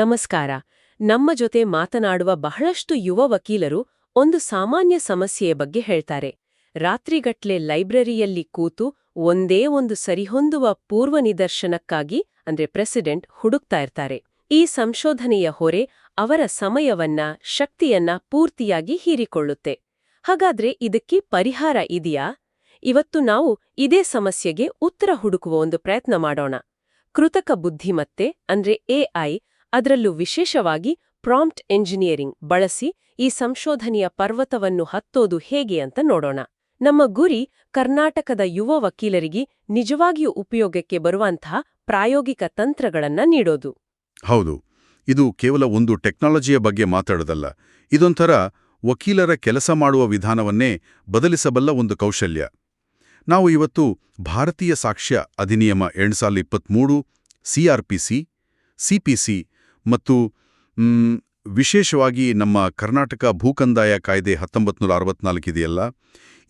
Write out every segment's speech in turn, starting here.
ನಮಸ್ಕಾರ. ನಮ್ಮ ಜೊತೆ ಮಾತನಾಡುವ ಬಹಳಷ್ಟು ಯುವ ವಕೀಲರು ಒಂದು ಸಾಮಾನ್ಯ ಸಮಸ್ಯೆಯ ಬಗ್ಗೆ ಹೇಳ್ತಾರೆ. ರಾತ್ರಿಗಟ್ಲೆ ಲೈಬ್ರರಿಯಲ್ಲಿ ಕೂತು ಒಂದೇ ಒಂದು ಸರಿಹೊಂದುವ ಪೂರ್ವ ನಿದರ್ಶನಕ್ಕಾಗಿ, ಅಂದ್ರೆ ಪ್ರೆಸಿಡೆಂಟ್ ಹುಡುಕ್ತಾ ಇರ್ತಾರೆ. ಈ ಸಂಶೋಧನೆಯ ಹೊರೆ ಅವರ ಸಮಯವನ್ನ, ಶಕ್ತಿಯನ್ನ ಪೂರ್ತಿಯಾಗಿ ಹೀರಿಕೊಳ್ಳುತ್ತೆ. ಹಾಗಾದ್ರೆ ಇದಕ್ಕೆ ಪರಿಹಾರ ಇದೆಯಾ? ಇವತ್ತು ನಾವು ಇದೇ ಸಮಸ್ಯೆಗೆ ಉತ್ತರ ಹುಡುಕುವ ಒಂದು ಪ್ರಯತ್ನ ಮಾಡೋಣ. ಕೃತಕ ಬುದ್ಧಿಮತ್ತೆ, ಅಂದ್ರೆ ಎಐ ಅದರಲ್ಲೂ ವಿಶೇಷವಾಗಿ ಪ್ರಾಂಪ್ಟ್ ಎಂಜಿನಿಯರಿಂಗ್ ಬಳಸಿ ಈ ಸಂಶೋಧನೆಯ ಪರ್ವತವನ್ನು ಹತ್ತೋದು ಹೇಗೆ ಅಂತ ನೋಡೋಣ. ನಮ್ಮ ಗುರಿ ಕರ್ನಾಟಕದ ಯುವ ವಕೀಲರಿಗೆ ನಿಜವಾಗಿಯೂ ಉಪಯೋಗಕ್ಕೆ ಬರುವಂತಹ ಪ್ರಾಯೋಗಿಕ ತಂತ್ರಗಳನ್ನ ನೀಡೋದು. ಹೌದು, ಇದು ಕೇವಲ ಒಂದು ಟೆಕ್ನಾಲಜಿಯ ಬಗ್ಗೆ ಮಾತಾಡೋದಲ್ಲ, ಇದೊಂಥರ ವಕೀಲರ ಕೆಲಸ ಮಾಡುವ ವಿಧಾನವನ್ನೇ ಬದಲಿಸಬಲ್ಲ ಒಂದು ಕೌಶಲ್ಯ. ನಾವು ಇವತ್ತು ಭಾರತೀಯ ಸಾಕ್ಷ್ಯ ಅಧಿನಿಯಮ ಎರಡು ಸಾವಿರದ ಇಪ್ಪತ್ತ್ಮೂರು ಸಿಆರ್ಪಿಸಿ ಸಿಪಿಸಿ ಮತ್ತು ವಿಶೇಷವಾಗಿ ನಮ್ಮ ಕರ್ನಾಟಕ ಭೂಕಂದಾಯ ಕಾಯ್ದೆ ಹತ್ತೊಂಬತ್ತು ನೂರ ಅರವತ್ನಾಲ್ಕಿದೆಯಲ್ಲ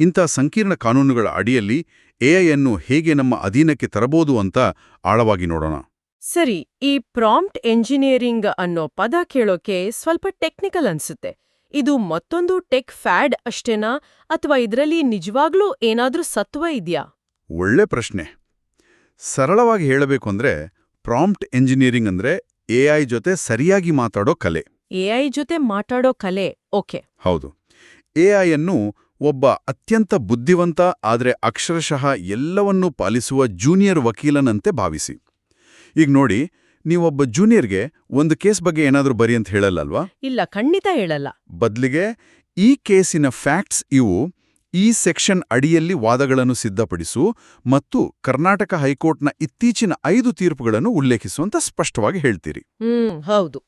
ಇಂಥ ಸಂಕೀರ್ಣ ಕಾನೂನುಗಳ ಅಡಿಯಲ್ಲಿ ಎಐಯನ್ನು ಹೇಗೆ ನಮ್ಮ ಅಧೀನಕ್ಕೆ ತರಬಹುದು ಅಂತ ಆಳವಾಗಿ ನೋಡೋಣ. ಸರಿ ಈ ಪ್ರಾಂಪ್ಟ್ ಎಂಜಿನಿಯರಿಂಗ್ ಅನ್ನೋ ಪದ ಕೇಳೋಕೆ ಸ್ವಲ್ಪ ಟೆಕ್ನಿಕಲ್ ಅನ್ಸುತ್ತೆ. ಇದು ಮತ್ತೊಂದು ಟೆಕ್ ಫ್ಯಾಡ್ ಅಷ್ಟೇನಾ? ಅಥವಾ ಇದರಲ್ಲಿ ನಿಜವಾಗ್ಲೂ ಏನಾದ್ರೂ ಸತ್ವ ಇದೆಯಾ? ಒಳ್ಳೆ ಪ್ರಶ್ನೆ. ಸರಳವಾಗಿ ಹೇಳಬೇಕು ಅಂದ್ರೆ ಪ್ರಾಂಪ್ಟ್ ಎಂಜಿನಿಯರಿಂಗ್ ಅಂದ್ರೆ ಎಐ ಜೊತೆ ಸರಿಯಾಗಿ ಮಾತಾಡೋ ಕಲೆ. ಎಐ ಜೊತೆ ಮಾತಾಡೋ ಕಲೆ ಓಕೆ. ಹೌದು. ಎಐ ಅನ್ನು ಒಬ್ಬ ಅತ್ಯಂತ ಬುದ್ಧಿವಂತ ಆದರೆ ಅಕ್ಷರಶಃ ಎಲ್ಲವನ್ನೂ ಪಾಲಿಸುವ ಜೂನಿಯರ್ ವಕೀಲನಂತೆ ಭಾವಿಸಿ. ಈಗ ನೋಡಿ ನೀವೊಬ್ಬ ಜೂನಿಯರ್ಗೆ ಒಂದು ಕೇಸ್ ಬಗ್ಗೆ ಏನಾದರೂ ಬರಿ ಅಂತ ಹೇಳಲ್ಲಲ್ವಾ? ಇಲ್ಲ ಖಂಡಿತ ಹೇಳಲ್ಲ. ಬದಲಿಗೆ ಈ ಕೇಸಿನ ಫ್ಯಾಕ್ಟ್ಸ್ ಇವು ಈ ಸೆಕ್ಷನ್ ಅಡಿಯಲ್ಲಿ ವಾದಗಳನ್ನು ಸಿದ್ಧಪಡಿಸು ಮತ್ತು ಕರ್ನಾಟಕ ಹೈಕೋರ್ಟ್ನ ಇತ್ತೀಚಿನ ಐದು ತೀರ್ಪುಗಳನ್ನು ಉಲ್ಲೇಖಿಸುವಂತ ಸ್ಪಷ್ಟವಾಗಿ ಹೇಳ್ತೀರಿ. ಹೌದು.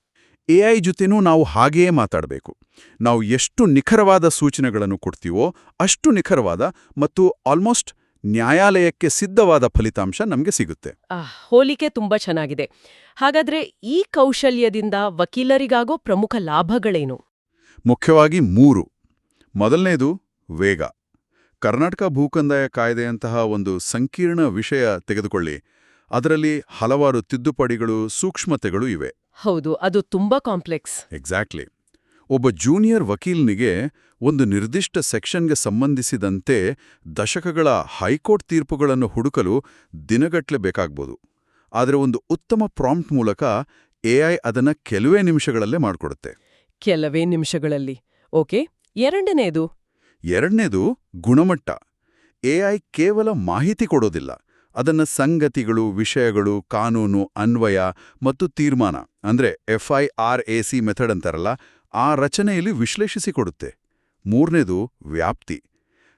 ಎಐ ಜೊತೆನೂ ನಾವು ಹಾಗೆಯೇ ಮಾತಾಡಬೇಕು. ನಾವು ಎಷ್ಟು ನಿಖರವಾದ ಸೂಚನೆಗಳನ್ನು ಕೊಡ್ತೀವೋ ಅಷ್ಟು ನಿಖರವಾದ ಮತ್ತು ಆಲ್ಮೋಸ್ಟ್ ನ್ಯಾಯಾಲಯಕ್ಕೆ ಸಿದ್ಧವಾದ ಫಲಿತಾಂಶ ನಮಗೆ ಸಿಗುತ್ತೆ. ಹೋಲಿಕೆ ತುಂಬಾ ಚೆನ್ನಾಗಿದೆ. ಹಾಗಾದ್ರೆ ಈ ಕೌಶಲ್ಯದಿಂದ ವಕೀಲರಿಗಾಗೋ ಪ್ರಮುಖ ಲಾಭಗಳೇನು? ಮುಖ್ಯವಾಗಿ ಮೂರು. ಮೊದಲನೇದು ವೇಗ. ಕರ್ನಾಟಕ ಭೂಕಂದಾಯ ಕಾಯ್ದೆಯಂತಹ ಒಂದು ಸಂಕೀರ್ಣ ವಿಷಯ ತೆಗೆದುಕೊಳ್ಳಿ. ಅದರಲ್ಲಿ ಹಲವಾರು ತಿದ್ದುಪಡಿಗಳು ಸೂಕ್ಷ್ಮತೆಗಳು ಇವೆ. ಹೌದು ಅದು ತುಂಬಾ ಕಾಂಪ್ಲೆಕ್ಸ್. ಎಕ್ಸಾಕ್ಟ್ಲಿ. ಒಬ್ಬ ಜೂನಿಯರ್ ವಕೀಲನಿಗೆ ಒಂದು ನಿರ್ದಿಷ್ಟ ಸೆಕ್ಷನ್ಗೆ ಸಂಬಂಧಿಸಿದಂತೆ ದಶಕಗಳ ಹೈಕೋರ್ಟ್ ತೀರ್ಪುಗಳನ್ನು ಹುಡುಕಲು ದಿನಗಟ್ಲೆ ಬೇಕಾಗ್ಬೋದು. ಆದರೆ ಒಂದು ಉತ್ತಮ ಪ್ರಾಂಪ್ಟ್ ಮೂಲಕ ಎಐ ಅದನ್ನ ಕೆಲವೇ ನಿಮಿಷಗಳಲ್ಲೇ ಮಾಡಿಕೊಡುತ್ತೆ. ಕೆಲವೇ ನಿಮಿಷಗಳಲ್ಲಿ. ಓಕೆ ಎರಡನೇದು. ಎರಡನೇದು ಗುಣಮಟ್ಟ. ಎಐ ಕೇವಲ ಮಾಹಿತಿ ಕೊಡೋದಿಲ್ಲ. ಅದನ್ನ ಸಂಗತಿಗಳು, ವಿಷಯಗಳು, ಕಾನೂನು, ಅನ್ವಯ ಮತ್ತು ತೀರ್ಮಾನ, ಅಂದ್ರೆ ಸಿ ಮೆಥಡ್ ಅಂತಾರಲ್ಲ, ಆ ರಚನೆಯಲ್ಲಿ ವಿಶ್ಲೇಷಿಸಿಕೊಡುತ್ತೆ ಮೂರನೇದು ವ್ಯಾಪ್ತಿ.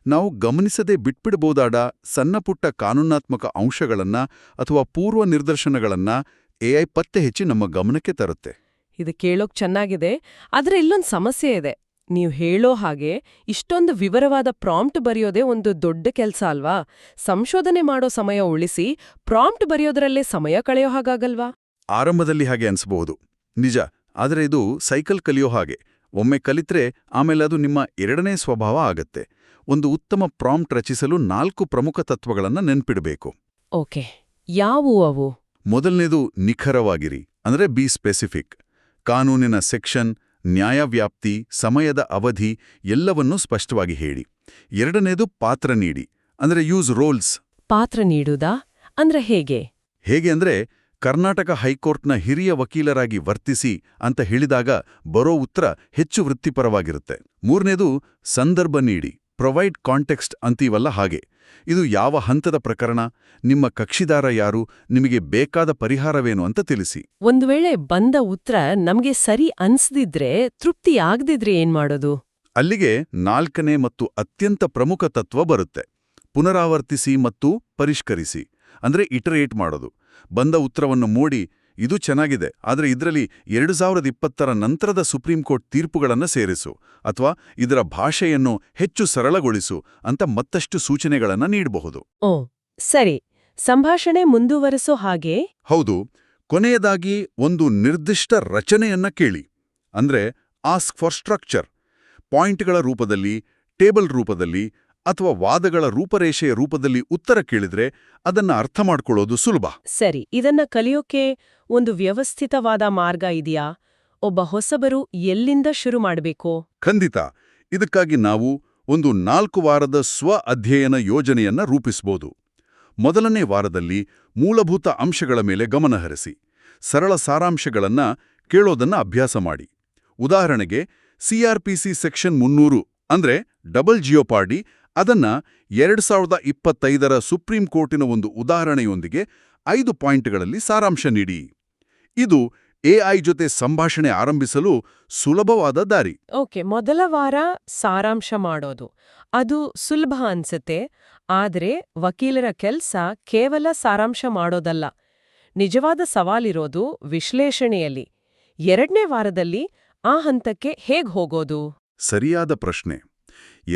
ನಾವು ಗಮನಿಸದೆ ಬಿಟ್ಬಿಡಬಹುದಾದ ಸಣ್ಣಪುಟ್ಟ ಕಾನೂನಾತ್ಮಕ ಅಂಶಗಳನ್ನ ಅಥವಾ ಪೂರ್ವ ನಿರ್ದರ್ಶನಗಳನ್ನು ಎಐ ಪತ್ತೆ ಹೆಚ್ಚಿ ನಮ್ಮ ಗಮನಕ್ಕೆ ತರುತ್ತೆ. ಇದು ಕೇಳೋಕ್ ಚೆನ್ನಾಗಿದೆ. ಆದರೆ ಇಲ್ಲೊಂದು ಸಮಸ್ಯೆ ಇದೆ. ನೀವು ಹೇಳೋ ಹಾಗೆ ಇಷ್ಟೊಂದು ವಿವರವಾದ ಪ್ರಾಂಪ್ಟ್ ಬರೆಯೋದೇ ಒಂದು ದೊಡ್ಡ ಕೆಲ್ಸ ಅಲ್ವಾ? ಸಂಶೋಧನೆ ಮಾಡೋ ಸಮಯ ಉಳಿಸಿ ಪ್ರಾಂಪ್ಟ್ ಬರೆಯೋದ್ರಲ್ಲೇ ಸಮಯ ಕಳೆಯೋ ಹಾಗಾಗಲ್ವಾ? ಆರಂಭದಲ್ಲಿ ಹಾಗೆ ಅನ್ಸಬಹುದು. ನಿಜ ಆದರೆ ಇದು ಸೈಕಲ್ ಕಲಿಯೋ ಹಾಗೆ. ಒಮ್ಮೆ ಕಲಿತ್ರೆ ಆಮೇಲೆ ಅದು ನಿಮ್ಮ ಎರಡನೇ ಸ್ವಭಾವ ಆಗತ್ತೆ. ಒಂದು ಉತ್ತಮ ಪ್ರಾಂಪ್ಟ್ ರಚಿಸಲು ನಾಲ್ಕು ಪ್ರಮುಖ ತತ್ವಗಳನ್ನು ನೆನ್ಪಿಡಬೇಕು. ಓಕೆ ಯಾವುವು ಅವು? ಮೊದಲನೇದು ನಿಖರವಾಗಿರಿ ಅಂದ್ರೆ ಬಿ ಸ್ಪೆಸಿಫಿಕ್. ಕಾನೂನಿನ ಸೆಕ್ಷನ್ ನ್ಯಾಯವ್ಯಾಪ್ತಿ ಸಮಯದ ಅವಧಿ ಎಲ್ಲವನ್ನೂ ಸ್ಪಷ್ಟವಾಗಿ ಹೇಳಿ. ಎರಡನೇದು ಪಾತ್ರ ನೀಡಿ ಅಂದ್ರೆ ಯೂಸ್ ರೋಲ್ಸ್ ಪಾತ್ರ ನೀಡುವುದಾ ಅಂದ್ರೆ ಹೇಗೆ? ಹೇಗೆ ಅಂದ್ರೆ ಕರ್ನಾಟಕ ಹೈಕೋರ್ಟ್ನ ಹಿರಿಯ ವಕೀಲರಾಗಿ ವರ್ತಿಸಿ ಅಂತ ಹೇಳಿದಾಗ ಬರೋ ಉತ್ತರ ಹೆಚ್ಚು ವೃತ್ತಿಪರವಾಗಿರುತ್ತೆ. ಮೂರನೇದು ಸಂದರ್ಭ ನೀಡಿ. ಪ್ರೊವೈಡ್ ಕಾಂಟೆಕ್ಸ್ಟ್ ಅಂತೀವಲ್ಲ ಹಾಗೆ. ಇದು ಯಾವ ಹಂತದ ಪ್ರಕರಣ ನಿಮ್ಮ ಕಕ್ಷಿದಾರ ಯಾರು ನಿಮಗೆ ಬೇಕಾದ ಪರಿಹಾರವೇನು ಅಂತ ತಿಳಿಸಿ. ಒಂದು ವೇಳೆ ಬಂದ ಉತ್ತರ ನಮಗೆ ಸರಿ ಅನ್ಸದಿದ್ರೆ ತೃಪ್ತಿ ಆಗದಿದ್ರೆ ಮಾಡೋದು? ಅಲ್ಲಿಗೆ ನಾಲ್ಕನೇ ಮತ್ತು ಅತ್ಯಂತ ಪ್ರಮುಖ ತತ್ವ ಬರುತ್ತೆ. ಪುನರಾವರ್ತಿಸಿ ಮತ್ತು ಪರಿಷ್ಕರಿಸಿ. ಅಂದ್ರೆ ಇಟರೇಟ್ ಮಾಡೋದು. ಬಂದ ಉತ್ತರವನ್ನು ಮೋಡಿ ಇದು ಚೆನ್ನಾಗಿದೆ ಆದರೆ ಇದರಲ್ಲಿ ಎರಡು ಸಾವಿರದ ಇಪ್ಪತ್ತರ ನಂತರದ ಸುಪ್ರೀಂ ಕೋರ್ಟ್ ತೀರ್ಪುಗಳನ್ನು ಸೇರಿಸು ಅಥವಾ ಇದರ ಭಾಷೆಯನ್ನು ಹೆಚ್ಚು ಸರಳಗೊಳಿಸು ಅಂತ ಮತ್ತಷ್ಟು ಸೂಚನೆಗಳನ್ನು ನೀಡಬಹುದು. ಓ ಸರಿ. ಸಂಭಾಷಣೆ ಮುಂದುವರೆಸೋ ಹಾಗೆ? ಹೌದು. ಕೊನೆಯದಾಗಿ ಒಂದು ನಿರ್ದಿಷ್ಟ ರಚನೆಯನ್ನ ಕೇಳಿ. ಅಂದ್ರೆ ಆಸ್ಕ್ ಫಾರ್ ಸ್ಟ್ರಕ್ಚರ್. ಪಾಯಿಂಟ್ಗಳ ರೂಪದಲ್ಲಿ ಟೇಬಲ್ ರೂಪದಲ್ಲಿ ಅಥವಾ ವಾದಗಳ ರೂಪರೇಷೆಯ ರೂಪದಲ್ಲಿ ಉತ್ತರ ಕೇಳಿದ್ರೆ ಅದನ್ನ ಅರ್ಥ ಮಾಡ್ಕೊಳ್ಳೋದು ಸುಲಭ. ಸರಿ ಇದನ್ನ ಕಲಿಯೋಕೆ ಒಂದು ವ್ಯವಸ್ಥಿತವಾದ ಮಾರ್ಗ ಇದೆಯಾ? ಒಬ್ಬ ಹೊಸಬರು ಎಲ್ಲಿಂದ ಶುರು ಮಾಡಬೇಕು? ಖಂಡಿತ. ಇದಕ್ಕಾಗಿ ನಾವು ಒಂದು ನಾಲ್ಕು ವಾರದ ಸ್ವ ಅಧ್ಯಯನ ಯೋಜನೆಯನ್ನ ರೂಪಿಸಬಹುದು ಮೊದಲನೇ ವಾರದಲ್ಲಿ ಮೂಲಭೂತ ಅಂಶಗಳ ಮೇಲೆ ಗಮನಹರಿಸಿ ಸರಳ ಸಾರಾಂಶಗಳನ್ನ ಕೇಳೋದನ್ನ ಅಭ್ಯಾಸ ಮಾಡಿ. ಉದಾಹರಣೆಗೆ ಸಿಆರ್ಪಿಸಿ ಸೆಕ್ಷನ್ ಮುನ್ನೂರು ಅಂದ್ರೆ ಡಬಲ್ ಜಿಯೋಪಾರ್ಡಿ ಅದನ್ನ ಎರಡು ಸಾವಿರದ ಇಪ್ಪತ್ತೈದರ ಸುಪ್ರೀಂ ಕೋರ್ಟಿನ ಒಂದು ಉದಾಹರಣೆಯೊಂದಿಗೆ ಐದು ಪಾಯಿಂಟ್ಗಳಲ್ಲಿ ಸಾರಾಂಶ ನೀಡಿ. ಇದು ಎಐ ಜೊತೆ ಸಂಭಾಷಣೆ ಆರಂಭಿಸಲು ಸುಲಭವಾದ ದಾರಿ. ಓಕೆ ಮೊದಲ ವಾರ ಸಾರಾಂಶ ಮಾಡೋದು. ಅದು ಸುಲಭ ಅನ್ಸುತ್ತೆ ಆದರೆ ವಕೀಲರ ಕೆಲಸ ಕೇವಲ ಸಾರಾಂಶ ಮಾಡೋದಲ್ಲ. ನಿಜವಾದ ಸವಾಲಿರೋದು ವಿಶ್ಲೇಷಣೆಯಲ್ಲಿ. ಎರಡನೇ ವಾರದಲ್ಲಿ ಆ ಹಂತಕ್ಕೆ ಹೇಗ್ ಹೋಗೋದು? ಸರಿಯಾದ ಪ್ರಶ್ನೆ.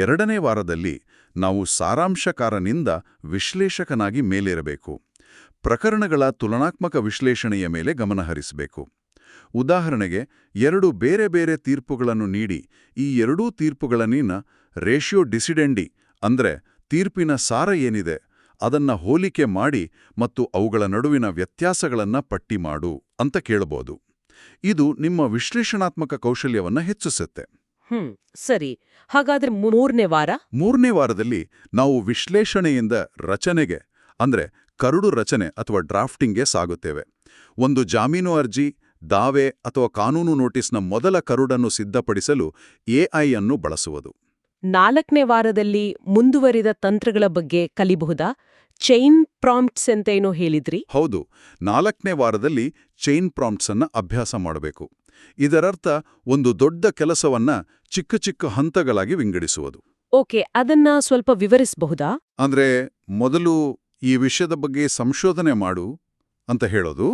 ಎರಡನೇ ವಾರದಲ್ಲಿ ನಾವು ಸಾರಾಂಶಕಾರನಿಂದ ವಿಶ್ಲೇಷಕನಾಗಿ ಮೇಲೇರಬೇಕು. ಪ್ರಕರಣಗಳ ತುಲನಾತ್ಮಕ ವಿಶ್ಲೇಷಣೆಯ ಮೇಲೆ ಗಮನಹರಿಸಬೇಕು ಉದಾಹರಣೆಗೆ, ಎರಡು ಬೇರೆ ಬೇರೆ ತೀರ್ಪುಗಳನ್ನು ನೀಡಿ, ಈ ಎರಡೂ ತೀರ್ಪುಗಳನ್ನಿನ ರೇಷಿಯೋ ಡಿಸಿಡೆಂಡಿ, ಅಂದರೆ ತೀರ್ಪಿನ ಸಾರ ಏನಿದೆ, ಅದನ್ನ ಹೋಲಿಕೆ ಮಾಡಿ ಮತ್ತು ಅವುಗಳ ನಡುವಿನ ವ್ಯತ್ಯಾಸಗಳನ್ನ ಪಟ್ಟಿ ಮಾಡು ಅಂತ ಕೇಳಬಹುದು. ಇದು ನಿಮ್ಮ ವಿಶ್ಲೇಷಣಾತ್ಮಕ ಕೌಶಲ್ಯವನ್ನು ಹೆಚ್ಚಿಸುತ್ತೆ. ಹ್ಮ್ ಸರಿ. ಹಾಗಾದ್ರೆ ಮೂರನೇ ವಾರ? ಮೂರನೇ ವಾರದಲ್ಲಿ ನಾವು ವಿಶ್ಲೇಷಣೆಯಿಂದ ರಚನೆಗೆ ಅಂದ್ರೆ ಕರುಡು ರಚನೆ ಅಥವಾ ಡ್ರಾಫ್ಟಿಂಗ್ಗೆ ಸಾಗುತ್ತೇವೆ. ಒಂದು ಜಾಮೀನು ಅರ್ಜಿ ದಾವೆ ಅಥವಾ ಕಾನೂನು ನೋಟಿಸ್ನ ಮೊದಲ ಕರುಡನ್ನು ಸಿದ್ಧಪಡಿಸಲು ಎಐ ಅನ್ನು ಬಳಸುವುದು. ನಾಲ್ಕನೇ ವಾರದಲ್ಲಿ ಮುಂದುವರಿದ ತಂತ್ರಗಳ ಬಗ್ಗೆ ಕಲಿಬಹುದಾ? ಚೈನ್ ಪ್ರಾಂಪ್ಟ್ಸ್ ಅಂತ ಏನೋ ಹೇಳಿದ್ರಿ? ಹೌದು. ನಾಲ್ಕನೇ ವಾರದಲ್ಲಿ ಚೈನ್ ಪ್ರಾಂಪ್ಟ್ಸ್ ಅನ್ನ ಅಭ್ಯಾಸ ಮಾಡಬೇಕು. ಇದರರ್ಥ ಒಂದು ದೊಡ್ಡ ಕೆಲಸವನ್ನ ಚಿಕ್ಕ ಚಿಕ್ಕ ಹಂತಗಳಾಗಿ ವಿಂಗಡಿಸುವುದು. ಓಕೆ ಅದನ್ನ ಸ್ವಲ್ಪ ವಿವರಿಸಬಹುದಾ? ಅಂದ್ರೆ ಮೊದಲು ಈ ವಿಷಯದ ಬಗ್ಗೆ ಸಂಶೋಧನೆ ಮಾಡು ಅಂತ ಹೇಳೋದು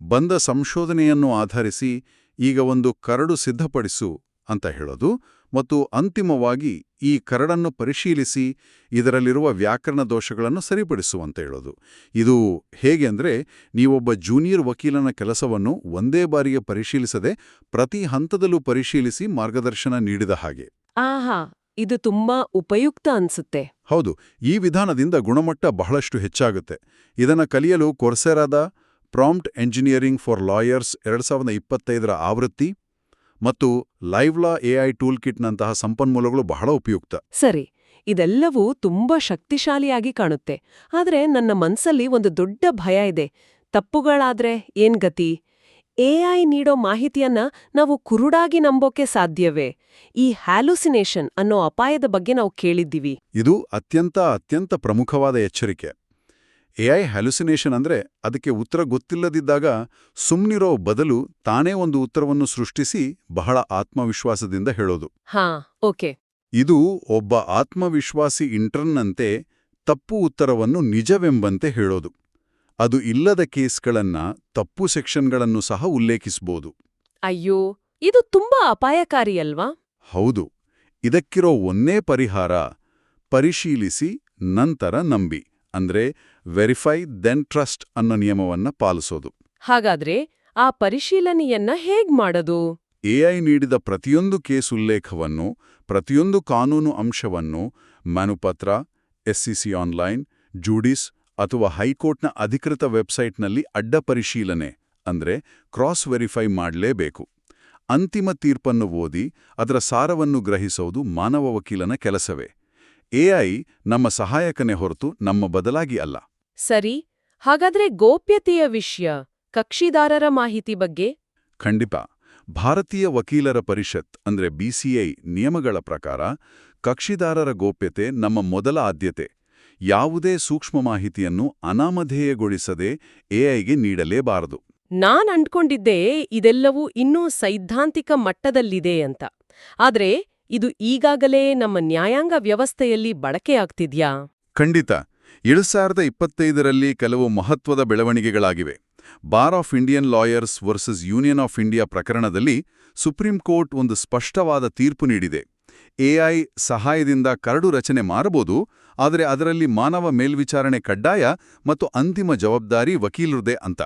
ಬಂದ ಸಂಶೋಧನೆಯನ್ನು ಆಧರಿಸಿ ಈಗ ಒಂದು ಕರಡು ಸಿದ್ಧಪಡಿಸು ಅಂತ ಹೇಳೋದು ಮತ್ತು ಅಂತಿಮವಾಗಿ ಈ ಕರಡನ್ನು ಪರಿಶೀಲಿಸಿ ಇದರಲ್ಲಿರುವ ವ್ಯಾಕರಣ ದೋಷಗಳನ್ನು ಸರಿಪಡಿಸುವಂತ ಹೇಳೋದು. ಇದು ಹೇಗೆ ಅಂದರೆ ನೀವೊಬ್ಬ ಜೂನಿಯರ್ ವಕೀಲನ ಕೆಲಸವನ್ನು ಒಂದೇ ಬಾರಿಗೆ ಪರಿಶೀಲಿಸದೆ ಪ್ರತಿ ಹಂತದಲ್ಲೂ ಪರಿಶೀಲಿಸಿ ಮಾರ್ಗದರ್ಶನ ನೀಡಿದ ಹಾಗೆ. ಆಹಾ ಇದು ತುಂಬಾ ಉಪಯುಕ್ತ ಅನ್ಸುತ್ತೆ. ಹೌದು ಈ ವಿಧಾನದಿಂದ ಗುಣಮಟ್ಟ ಬಹಳಷ್ಟು ಹೆಚ್ಚಾಗುತ್ತೆ. ಇದನ್ನು ಕಲಿಯಲು ಕೊರ್ಸೆರಾದ ಪ್ರಾಂಪ್ಟ್ ಎಂಜಿನಿಯರಿಂಗ್ ಫಾರ್ ಲಾಯರ್ಸ್ ಎರಡು ಸಾವಿರದ ಇಪ್ಪತ್ತೈದರ ಆವೃತ್ತಿ ಮತ್ತು ಲೈವ್ಲಾ ಎಐ ಟೂಲ್ ಕಿಟ್ನಂತಹ ಸಂಪನ್ಮೂಲಗಳು ಬಹಳ ಉಪಯುಕ್ತ. ಸರಿ ಇದೆಲ್ಲವೂ ತುಂಬಾ ಶಕ್ತಿಶಾಲಿಯಾಗಿ ಕಾಣುತ್ತೆ. ಆದರೆ ನನ್ನ ಮನಸ್ಸಲ್ಲಿ ಒಂದು ದೊಡ್ಡ ಭಯ ಇದೆ. ತಪ್ಪುಗಳಾದ್ರೆ ಏನ್ ಗತಿ? ಎಐ ನೀಡೋ ಮಾಹಿತಿಯನ್ನ ನಾವು ಕುರುಡಾಗಿ ನಂಬೋಕೆ ಸಾಧ್ಯವೇ? ಈ ಹ್ಯಾಲುಸಿನೇಷನ್ ಅನ್ನೋ ಅಪಾಯದ ಬಗ್ಗೆ ನಾವು ಕೇಳಿದ್ದೀವಿ. ಇದು ಅತ್ಯಂತ ಅತ್ಯಂತ ಪ್ರಮುಖವಾದ ಎಚ್ಚರಿಕೆ. ಎಐ ಹ್ಯಾಲುಸಿನೇಷನ್ ಅಂದ್ರೆ ಅದಕ್ಕೆ ಉತ್ತರ ಗೊತ್ತಿಲ್ಲದಿದ್ದಾಗ ಸುಮ್ನಿರೋ ಬದಲು ತಾನೇ ಒಂದು ಉತ್ತರವನ್ನು ಸೃಷ್ಟಿಸಿ ಬಹಳ ಆತ್ಮವಿಶ್ವಾಸದಿಂದ ಹೇಳೋದು. ಹಾ ಓಕೆ. ಇದು ಒಬ್ಬ ಆತ್ಮವಿಶ್ವಾಸಿ ಇಂಟರ್ನಂತೆ ತಪ್ಪು ಉತ್ತರವನ್ನು ನಿಜವೆಂಬಂತೆ ಹೇಳೋದು. ಅದು ಇಲ್ಲದ ಕೇಸ್ಗಳನ್ನ ತಪ್ಪು ಸೆಕ್ಷನ್ಗಳನ್ನು ಸಹ ಉಲ್ಲೇಖಿಸಬಹುದು ಅಯ್ಯೋ ಇದು ತುಂಬಾ ಅಪಾಯಕಾರಿಯಲ್ವಾ ಹೌದು ಇದಕ್ಕಿರೋ ಒಂದೇ ಪರಿಹಾರ ಪರಿಶೀಲಿಸಿ ನಂತರ ನಂಬಿ. ಅಂದ್ರೆ ವೆರಿಫೈ ದೆನ್ ಟ್ರಸ್ಟ್ ಅನ್ನೋ ನಿಯಮವನ್ನ ಪಾಲಿಸೋದು. ಹಾಗಾದ್ರೆ ಆ ಪರಿಶೀಲನೆಯನ್ನ ಹೇಗ್ ಮಾಡೋದು? ಎಐ ನೀಡಿದ ಪ್ರತಿಯೊಂದು ಕೇಸ್ ಉಲ್ಲೇಖವನ್ನು ಪ್ರತಿಯೊಂದು ಕಾನೂನು ಅಂಶವನ್ನು ಮನುಪತ್ರ ಎಸ್ಸಿಸಿ ಆನ್ಲೈನ್ ಜೂಡಿಸ್ ಅಥವಾ ಹೈಕೋರ್ಟ್ನ ಅಧಿಕೃತ ವೆಬ್ಸೈಟ್ನಲ್ಲಿ ಅಡ್ಡ ಪರಿಶೀಲನೆ ಅಂದ್ರೆ ಕ್ರಾಸ್ ವೆರಿಫೈ ಮಾಡಲೇಬೇಕು. ಅಂತಿಮ ತೀರ್ಪನ್ನು ಓದಿ ಅದರ ಸಾರವನ್ನು ಗ್ರಹಿಸೋದು ಮಾನವ ವಕೀಲನ ಕೆಲಸವೇ. ಎಐ ನಮ್ಮ ಸಹಾಯಕನೇ ಹೊರತು ನಮ್ಮ ಬದಲಾಗಿ ಅಲ್ಲ. ಸರಿ ಹಾಗಾದ್ರೆ ಗೋಪ್ಯತೆಯ ವಿಷಯ ಕಕ್ಷಿದಾರರ ಮಾಹಿತಿ ಬಗ್ಗೆ? ಖಂಡಿತ. ಭಾರತೀಯ ವಕೀಲರ ಪರಿಷತ್ ಅಂದ್ರೆ ಬಿಸಿಐ ನಿಯಮಗಳ ಪ್ರಕಾರ ಕಕ್ಷಿದಾರರ ಗೋಪ್ಯತೆ ನಮ್ಮ ಮೊದಲ ಆದ್ಯತೆ. ಯಾವುದೇ ಸೂಕ್ಷ್ಮ ಮಾಹಿತಿಯನ್ನು ಅನಾಮಧೇಯಗೊಳಿಸದೆ ಎಐಗೆ ನೀಡಲೇಬಾರದು. ನಾನ್ ಅಂಡ್ಕೊಂಡಿದ್ದೆ ಇದೆಲ್ಲವೂ ಇನ್ನೂ ಸೈದ್ಧಾಂತಿಕ ಮಟ್ಟದಲ್ಲಿದೆ ಅಂತ. ಆದ್ರೆ ಇದು ಈಗಾಗಲೇ ನಮ್ಮ ನ್ಯಾಯಾಂಗ ವ್ಯವಸ್ಥೆಯಲ್ಲಿ ಬಳಕೆಯಾಗ್ತಿದ್ಯಾ? ಖಂಡಿತ. ಎರಡು ಸಾವಿರದ ಇಪ್ಪತ್ತೈದರಲ್ಲಿ ಕೆಲವು ಮಹತ್ವದ ಬೆಳವಣಿಗೆಗಳಾಗಿವೆ. Bar of Indian lawyers versus union of India ಪ್ರಕರಣದಲ್ಲಿ ಸುಪ್ರೀಂ ಕೋರ್ಟ್ ಒಂದು ಸ್ಪಷ್ಟವಾದ ತೀರ್ಪು ನೀಡಿದೆ. ಎಐ ಸಹಾಯದಿಂದ ಕರಡು ರಚನೆ ಮಾಡಬಹುದು ಆದರೆ ಅದರಲ್ಲಿ ಮಾನವ ಮೇಲ್ವಿಚಾರಣೆ ಕಡ್ಡಾಯ ಮತ್ತು ಅಂತಿಮ ಜವಾಬ್ದಾರಿ ವಕೀಲರದೇ ಅಂತ.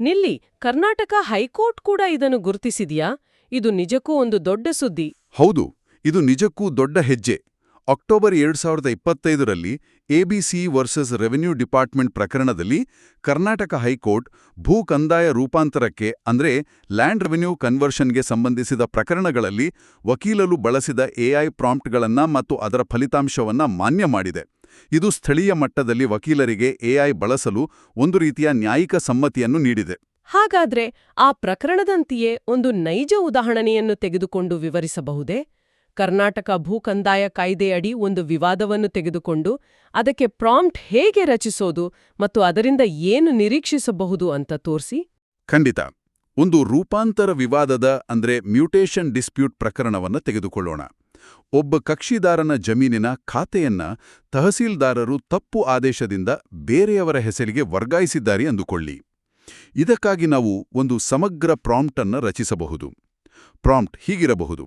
ನಿಲ್ಲಿ ಕರ್ನಾಟಕ ಹೈಕೋರ್ಟ್ ಕೂಡ ಇದನ್ನು ಗುರುತಿಸಿದ್ಯಾ? ಇದು ನಿಜಕ್ಕೂ ಒಂದು ದೊಡ್ಡ ಸುದ್ದಿ. ಹೌದು ಇದು ನಿಜಕ್ಕೂ ದೊಡ್ಡ ಹೆಜ್ಜೆ. ಅಕ್ಟೋಬರ್ ಎರಡು ಸಾವಿರದ ಇಪ್ಪತ್ತೈದರಲ್ಲಿ ಎಬಿಸಿ ವರ್ಸಸ್ ರೆವೆನ್ಯೂ ಡಿಪಾರ್ಟ್ಮೆಂಟ್ ಪ್ರಕರಣದಲ್ಲಿ ಕರ್ನಾಟಕ ಹೈಕೋರ್ಟ್ ಭೂ ಕಂದಾಯ ರೂಪಾಂತರಕ್ಕೆ, ಅಂದ್ರೆ ಲ್ಯಾಂಡ್ ರೆವೆನ್ಯೂ ಕನ್ವರ್ಷನ್ಗೆ ಸಂಬಂಧಿಸಿದ ಪ್ರಕರಣಗಳಲ್ಲಿ ವಕೀಲರು ಬಳಸಿದ ಎಐ ಪ್ರಾಂಪ್ಟ್ಗಳನ್ನು ಮತ್ತು ಅದರ ಫಲಿತಾಂಶವನ್ನ ಮಾನ್ಯ ಮಾಡಿದೆ. ಇದು ಸ್ಥಳೀಯ ಮಟ್ಟದಲ್ಲಿ ವಕೀಲರಿಗೆ ಎಐ ಬಳಸಲು ಒಂದು ರೀತಿಯ ನ್ಯಾಯಿಕ ಸಮ್ಮತಿಯನ್ನು ನೀಡಿದೆ. ಹಾಗಾದ್ರೆ ಆ ಪ್ರಕರಣದಂತೆಯೇ ಒಂದು ನೈಜ ಉದಾಹರಣೆಯನ್ನು ತೆಗೆದುಕೊಂಡು ವಿವರಿಸಬಹುದೇ? ಕರ್ನಾಟಕ ಭೂಕಂದಾಯ ಕಾಯ್ದೆಯಡಿ ಒಂದು ವಿವಾದವನ್ನು ತೆಗೆದುಕೊಂಡು ಅದಕ್ಕೆ ಪ್ರಾಂಪ್ಟ್ ಹೇಗೆ ರಚಿಸೋದು ಮತ್ತು ಅದರಿಂದ ಏನು ನಿರೀಕ್ಷಿಸಬಹುದು ಅಂತ ತೋರಿಸಿ? ಖಂಡಿತ. ಒಂದು ರೂಪಾಂತರ ವಿವಾದದ ಅಂದ್ರೆ ಮ್ಯೂಟೇಷನ್ ಡಿಸ್ಪ್ಯೂಟ್ ಪ್ರಕರಣವನ್ನು ತೆಗೆದುಕೊಳ್ಳೋಣ. ಒಬ್ಬ ಕಕ್ಷಿದಾರನ ಜಮೀನಿನ ಖಾತೆಯನ್ನ ತಹಸೀಲ್ದಾರರು ತಪ್ಪು ಆದೇಶದಿಂದ ಬೇರೆಯವರ ಹೆಸರಿಗೆ ವರ್ಗಾಯಿಸಿದ್ದಾರೆ ಅಂದುಕೊಳ್ಳಿ. ಇದಕ್ಕಾಗಿ ನಾವು ಒಂದು ಸಮಗ್ರ ಪ್ರಾಂಪ್ಟನ್ನು ರಚಿಸಬಹುದು. ಪ್ರಾಂಪ್ಟ್ ಹೀಗಿರಬಹುದು.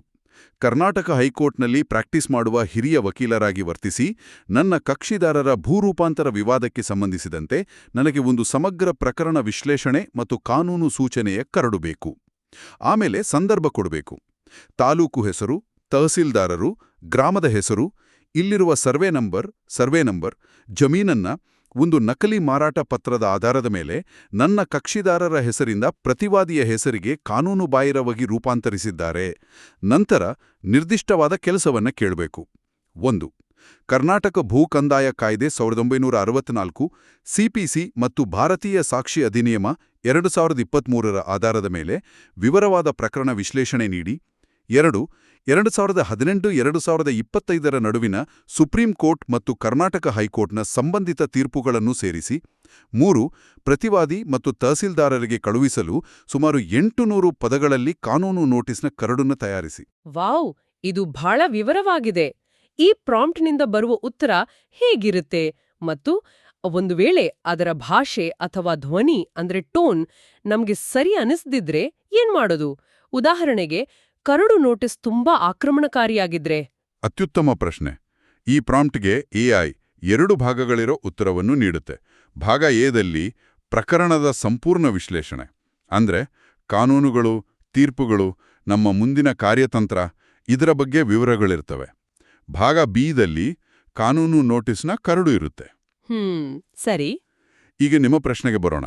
ಕರ್ನಾಟಕ ಹೈಕೋರ್ಟ್ನಲ್ಲಿ ಪ್ರಾಕ್ಟೀಸ್ ಮಾಡುವ ಹಿರಿಯ ವಕೀಲರಾಗಿ ವರ್ತಿಸಿ, ನನ್ನ ಕಕ್ಷಿದಾರರ ಭೂರೂಪಾಂತರ ವಿವಾದಕ್ಕೆ ಸಂಬಂಧಿಸಿದಂತೆ ನನಗೆ ಒಂದು ಸಮಗ್ರ ಪ್ರಕರಣ ವಿಶ್ಲೇಷಣೆ ಮತ್ತು ಕಾನೂನು ಸೂಚನೆಯ ಕರಡು ಬೇಕು. ಆಮೇಲೆ ಸಂದರ್ಭ ಕೊಡಬೇಕು. ತಾಲೂಕು ಹೆಸರು, ತಹಸೀಲ್ದಾರರು, ಗ್ರಾಮದ ಹೆಸರು, ಇಲ್ಲಿರುವ ಸರ್ವೆ ನಂಬರ್ ಸರ್ವೆ ನಂಬರ್, ಜಮೀನನ್ನ ಒಂದು ನಕಲಿ ಮಾರಾಟ ಪತ್ರದ ಆಧಾರದ ಮೇಲೆ ನನ್ನ ಕಕ್ಷಿದಾರರ ಹೆಸರಿಂದ ಪ್ರತಿವಾದಿಯ ಹೆಸರಿಗೆ ಕಾನೂನುಬಾಹಿರವಾಗಿ ರೂಪಾಂತರಿಸಿದ್ದಾರೆ. ನಂತರ ನಿರ್ದಿಷ್ಟವಾದ ಕೆಲಸವನ್ನು ಕೇಳಬೇಕು. ಒಂದು, ಕರ್ನಾಟಕ ಭೂ ಕಂದಾಯ ಕಾಯ್ದೆ ಸಾವಿರದ ಒಂಬೈನೂರ ಅರವತ್ನಾಲ್ಕು ಸಿಪಿಸಿ ಮತ್ತು ಭಾರತೀಯ ಸಾಕ್ಷಿ ಅಧಿನಿಯಮ ಎರಡು ಸಾವಿರದ ಇಪ್ಪತ್ತ್ಮೂರರ ಆಧಾರದ ಮೇಲೆ ವಿವರವಾದ ಪ್ರಕರಣ ವಿಶ್ಲೇಷಣೆ ನೀಡಿ ಎರಡು ಎರಡು ಸಾವಿರದ ಹದಿನೆಂಟು, ಎರಡು ಸಾವಿರದ ಇಪ್ಪತ್ತೈದರ ನಡುವಿನ ಸುಪ್ರೀಂ ಕೋರ್ಟ್ ಮತ್ತು ಕರ್ನಾಟಕ ಹೈಕೋರ್ಟ್ನ ಸಂಬಂಧಿತ ತೀರ್ಪುಗಳನ್ನು ಸೇರಿಸಿ, ಮೂರು, ಪ್ರತಿವಾದಿ ಮತ್ತು ತಹಸೀಲ್ದಾರರಿಗೆ ಕಳುಹಿಸಲು ಸುಮಾರು ಎಂಟು ಪದಗಳಲ್ಲಿ ಕಾನೂನು ನೋಟಿಸ್ನ ಕರಡನ್ನು ತಯಾರಿಸಿ. ವಾವ್! ಇದು ಬಹಳ ವಿವರವಾಗಿದೆ. ಈ ಪ್ರಾಂಪ್ಟ್ನಿಂದ ಬರುವ ಉತ್ತರ ಹೇಗಿರುತ್ತೆ? ಮತ್ತು ಒಂದು ವೇಳೆ ಅದರ ಭಾಷೆ ಅಥವಾ ಧ್ವನಿ ಅಂದ್ರೆ ಟೋನ್ ನಮ್ಗೆ ಸರಿ ಅನಿಸ್ದಿದ್ರೆ ಏನ್ಮಾಡೋದು? ಉದಾಹರಣೆಗೆ ಕರಡು ನೋಟಿಸ್ ತುಂಬಾ ಆಕ್ರಮಣಕಾರಿಯಾಗಿದ್ರೆ? ಅತ್ಯುತ್ತಮ ಪ್ರಶ್ನೆ. ಈ ಪ್ರಾಂಪ್ಟ್ಗೆ ಎಐ ಎರಡು ಭಾಗಗಳಿರೋ ಉತ್ತರವನ್ನು ನೀಡುತ್ತೆ. ಭಾಗ ಎದಲ್ಲಿ ಪ್ರಕರಣದ ಸಂಪೂರ್ಣ ವಿಶ್ಲೇಷಣೆ. ಅಂದ್ರೆ ಕಾನೂನುಗಳು ತೀರ್ಪುಗಳು ನಮ್ಮ ಮುಂದಿನ ಕಾರ್ಯತಂತ್ರ ಇದರ ಬಗ್ಗೆ ವಿವರಗಳಿರ್ತವೆ. ಭಾಗ ಬಿದಲ್ಲಿ ಕಾನೂನು ನೋಟಿಸ್ನ ಕರಡು ಇರುತ್ತೆ. ಹ್ಮ್ ಸರಿ. ಈಗ ನಿಮ್ಮ ಪ್ರಶ್ನೆಗೆ ಬರೋಣ.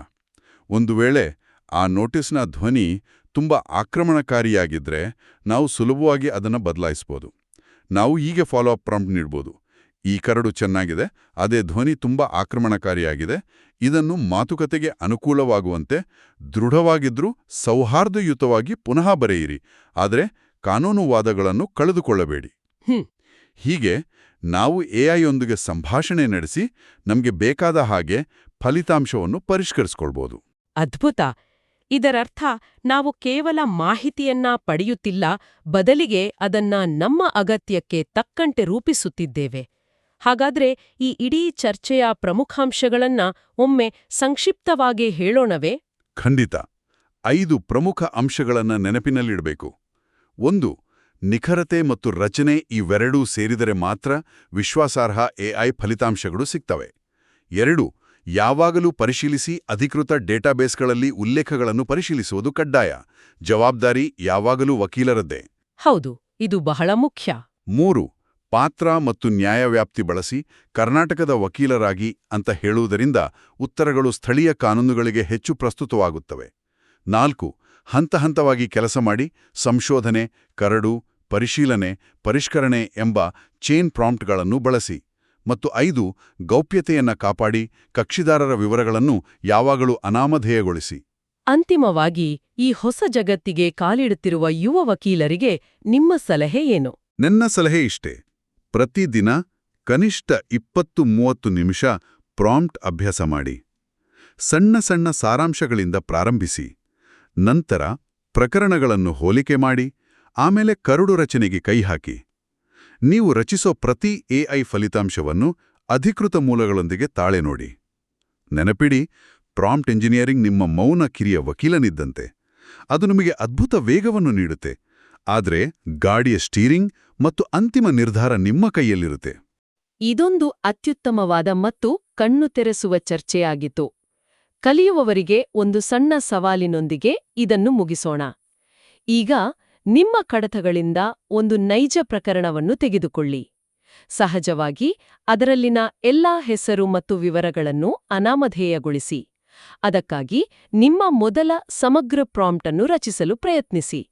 ಒಂದು ವೇಳೆ ಆ ನೋಟಿಸ್ನ ಧ್ವನಿ ತುಂಬ ಆಕ್ರಮಣಕಾರಿಯಾಗಿದ್ರೆ ನಾವು ಸುಲಭವಾಗಿ ಅದನ್ನು ಬದಲಾಯಿಸ್ಬೋದು. ನಾವು ಹೀಗೆ ಫಾಲೋ ಅಪ್ ಪ್ರಾಂಪ್ಟ್ ನೀಡ್ಬೋದು. ಈ ಕರಡು ಚೆನ್ನಾಗಿದೆ ಅದೇ ಧ್ವನಿ ತುಂಬ ಆಕ್ರಮಣಕಾರಿಯಾಗಿದೆ ಇದನ್ನು ಮಾತುಕತೆಗೆ ಅನುಕೂಲವಾಗುವಂತೆ ದೃಢವಾಗಿದ್ರೂ ಸೌಹಾರ್ದಯುತವಾಗಿ ಪುನಃ ಬರೆಯಿರಿ ಆದರೆ ಕಾನೂನುವಾದಗಳನ್ನು ಕಳೆದುಕೊಳ್ಳಬೇಡಿ. ಹೀಗೆ ನಾವು ಎಐಯೊಂದಿಗೆ ಸಂಭಾಷಣೆ ನಡೆಸಿ ನಮಗೆ ಬೇಕಾದ ಹಾಗೆ ಫಲಿತಾಂಶವನ್ನು ಪರಿಷ್ಕರಿಸ್ಕೊಳ್ಬೋದು. ಅದ್ಭುತ! ಇದರರ್ಥ, ನಾವು ಕೇವಲ ಮಾಹಿತಿಯನ್ನ ಪಡೆಯುತ್ತಿಲ್ಲ, ಬದಲಿಗೆ ಅದನ್ನ ನಮ್ಮ ಅಗತ್ಯಕ್ಕೆ ತಕ್ಕಂತೆ ರೂಪಿಸುತ್ತಿದ್ದೇವೆ. ಹಾಗಾದ್ರೆ ಈ ಇಡೀ ಚರ್ಚೆಯ ಪ್ರಮುಖಾಂಶಗಳನ್ನ ಒಮ್ಮೆ ಸಂಕ್ಷಿಪ್ತವಾಗಿ ಹೇಳೋಣವೇ? ಖಂಡಿತ. ಐದು ಪ್ರಮುಖ ಅಂಶಗಳನ್ನ ನೆನಪಿನಲ್ಲಿಡಬೇಕು. ಒಂದು, ನಿಖರತೆ ಮತ್ತು ರಚನೆ ಇವೆರಡೂ ಸೇರಿದರೆ ಮಾತ್ರ ವಿಶ್ವಾಸಾರ್ಹ ಎಐ ಫಲಿತಾಂಶಗಳು ಸಿಗ್ತವೆ. ಎರಡು ಯಾವಾಗಲೂ ಪರಿಶೀಲಿಸಿ ಅಧಿಕೃತ ಡೇಟಾಬೇಸ್ಗಳಲ್ಲಿ ಉಲ್ಲೇಖಗಳನ್ನು ಪರಿಶೀಲಿಸುವುದು ಕಡ್ಡಾಯ. ಜವಾಬ್ದಾರಿ ಯಾವಾಗಲೂ ವಕೀಲರದ್ದೇ. ಹೌದು ಇದು ಬಹಳ ಮುಖ್ಯ. ಮೂರು ಪಾತ್ರ ಮತ್ತು ನ್ಯಾಯವ್ಯಾಪ್ತಿ ಬಳಸಿ ಕರ್ನಾಟಕದ ವಕೀಲರಾಗಿ ಅಂತ ಹೇಳುವುದರಿಂದ ಉತ್ತರಗಳು ಸ್ಥಳೀಯ ಕಾನೂನುಗಳಿಗೆ ಹೆಚ್ಚು ಪ್ರಸ್ತುತವಾಗುತ್ತವೆ. ನಾಲ್ಕು ಹಂತ ಹಂತವಾಗಿ ಕೆಲಸ ಮಾಡಿ ಸಂಶೋಧನೆ ಕರಡು ಪರಿಶೀಲನೆ ಪರಿಷ್ಕರಣೆ ಎಂಬ ಚೇನ್ ಪ್ರಾಂಪ್ಟ್ಗಳನ್ನು ಬಳಸಿ. ಮತ್ತು ಐದು ಗೌಪ್ಯತೆಯನ್ನ ಕಾಪಾಡಿ ಕಕ್ಷಿದಾರರ ವಿವರಗಳನ್ನು ಯಾವಾಗಲೂ ಅನಾಮಧೇಯಗೊಳಿಸಿ. ಅಂತಿಮವಾಗಿ ಈ ಹೊಸ ಜಗತ್ತಿಗೆ ಕಾಲಿಡುತ್ತಿರುವ ಯುವ ವಕೀಲರಿಗೆ ನಿಮ್ಮ ಸಲಹೆ ಏನು? ನನ್ನ ಸಲಹೆ ಇಷ್ಟೇ. ಪ್ರತಿದಿನ ಕನಿಷ್ಠ ಇಪ್ಪತ್ತು ಮೂವತ್ತು ನಿಮಿಷ ಪ್ರಾಂಪ್ಟ್ ಅಭ್ಯಾಸ ಮಾಡಿ. ಸಣ್ಣ ಸಣ್ಣ ಸಾರಾಂಶಗಳಿಂದ ಪ್ರಾರಂಭಿಸಿ. ನಂತರ ಪ್ರಕರಣಗಳನ್ನು ಹೋಲಿಕೆ ಮಾಡಿ ಆಮೇಲೆ ಕರುಡು ರಚನೆಗೆ ಕೈಹಾಕಿ ನೀವು ರಚಿಸೋ ಪ್ರತಿ ಎಐ ಫಲಿತಾಂಶವನ್ನು ಅಧಿಕೃತ ಮೂಲಗಳೊಂದಿಗೆ ತಾಳೆ ನೋಡಿ. ನೆನಪಿಡಿ, ಪ್ರಾಂಪ್ಟ್ ಎಂಜಿನಿಯರಿಂಗ್ ನಿಮ್ಮ ಮೌನ ಕಿರಿಯ ವಕೀಲನಿದ್ದಂತೆ. ಅದು ನಿಮಗೆ ಅದ್ಭುತ ವೇಗವನ್ನು ನೀಡುತ್ತೆ. ಆದರೆ ಗಾಡಿಯ ಸ್ಟೀರಿಂಗ್ ಮತ್ತು ಅಂತಿಮ ನಿರ್ಧಾರ ನಿಮ್ಮ ಕೈಯಲ್ಲಿರುತ್ತೆ. ಇದೊಂದು ಅತ್ಯುತ್ತಮವಾದ ಮತ್ತು ಕಣ್ಣು ತೆರೆಸುವ ಚರ್ಚೆಯಾಗಿತ್ತು. ಕಲಿಯುವವರಿಗೆ ಒಂದು ಸಣ್ಣ ಸವಾಲಿನೊಂದಿಗೆ ಇದನ್ನು ಮುಗಿಸೋಣ. ಈಗ ನಿಮ್ಮ ಕಡತಗಳಿಂದ ಒಂದು ನೈಜ ಪ್ರಕರಣವನ್ನು ತೆಗೆದುಕೊಳ್ಳಿ. ಸಹಜವಾಗಿ, ಅದರಲ್ಲಿನ ಎಲ್ಲಾ ಹೆಸರು ಮತ್ತು ವಿವರಗಳನ್ನು ಅನಾಮಧೇಯಗೊಳಿಸಿ. ಅದಕ್ಕಾಗಿ ನಿಮ್ಮ ಮೊದಲ ಸಮಗ್ರ ಪ್ರಾಂಪ್ಟನ್ನು ರಚಿಸಲು ಪ್ರಯತ್ನಿಸಿ.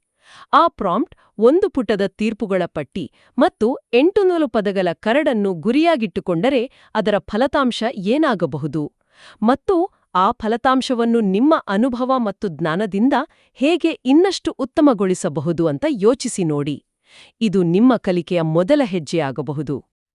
ಆ ಪ್ರಾಂಪ್ಟ್ ಒಂದು ಪುಟದ ತೀರ್ಪುಗಳ ಪಟ್ಟಿ ಮತ್ತು ಎಂಟುನೂರು ಪದಗಳ ಕರಡನ್ನು ಗುರಿಯಾಗಿಟ್ಟುಕೊಂಡರೆ ಅದರ ಫಲತಾಂಶ ಏನಾಗಬಹುದು? ಮತ್ತು ಆ ಫಲತಾಂಶವನ್ನು ನಿಮ್ಮ ಅನುಭವ ಮತ್ತು ಜ್ಞಾನದಿಂದ ಹೇಗೆ ಇನ್ನಷ್ಟು ಉತ್ತಮಗೊಳಿಸಬಹುದು ಅಂತ ಯೋಚಿಸಿ ನೋಡಿ. ಇದು ನಿಮ್ಮ ಕಲಿಕೆಯ ಮೊದಲ ಹೆಜ್ಜೆಯಾಗಬಹುದು.